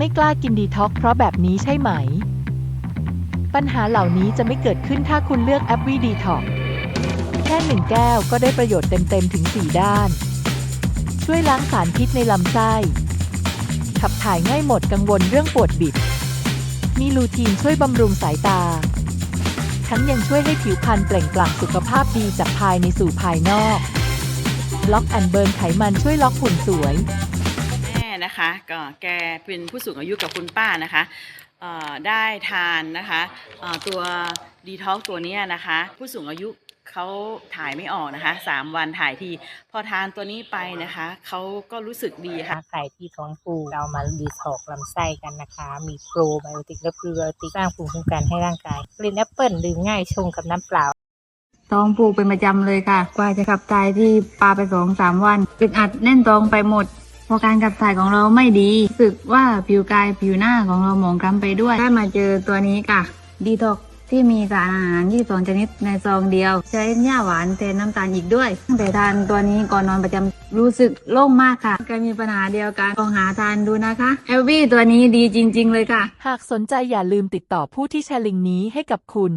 ไม่กล้ากินดีท็อกเพราะแบบนี้ใช่ไหม ปัญหาเหล่านี้จะไม่เกิดขึ้นถ้าคุณเลือกแอปวีดีท็อกแค่หนึ่งแก้วก็ได้ประโยชน์เต็มๆถึง 4 ด้าน ช่วยล้างสารพิษในลำไส้ ขับถ่ายง่ายหมดกังวลเรื่องปวดบิด มีลูทีนช่วยบำรุงสายตา ทั้งยังช่วยให้ผิวพรรณเปล่งปลั่งสุขภาพดีจากภายในสู่ภายนอก ล็อกแอนเบิร์นไขมันช่วยล็อกหุ่นสวย นะคะ ก็แกเป็นผู้สูงอายุกับคุณป้านะคะเอ่อได้ทานนะคะเอ่อตัวดีท็อกตัวเนี้ยนะคะ ผู้สูงอายุเขาถ่ายไม่ออกนะคะสามวันถ่ายที พอทานตัวนี้ไปนะคะเขาก็รู้สึกดีค่ะใครที่ท้องผูกเรามาดีท็อกซ์ลำไส้กันนะคะ มีโปรไบโอติกและพรีไบโอติกสร้างภูมิคุ้มกันให้ร่างกายกลิ่นแอปเปิลดื่มง่ายชงกับน้ำเปล่าท้องผูกเป็นประจำเลยค่ะ กว่าจะขับถ่ายที่ปลาไปสองสามวันอึดอัดแน่นท้องไปหมด พอการขับถ่ายของเราไม่ดีรู้สึกว่าผิวกายผิวหน้าของเราหมองคล้ำไปด้วยได้มาเจอตัวนี้ค่ะดีท็อกที่มีสารอาหาร 22 ชนิดในซองเดียว ใช้หญ้าหวานแทนน้ำตาลอีกด้วย ตั้งแต่ทานตัวนี้ก่อนนอนประจำรู้สึกโล่งมากค่ะใครมีปัญหาเดียวกันลองหาทานดูนะคะเอลวี่ตัวนี้ดีจริง ๆ เลยค่ะ หากสนใจอย่าลืมติดต่อผู้ที่แชร์ลิงก์นี้ให้กับคุณ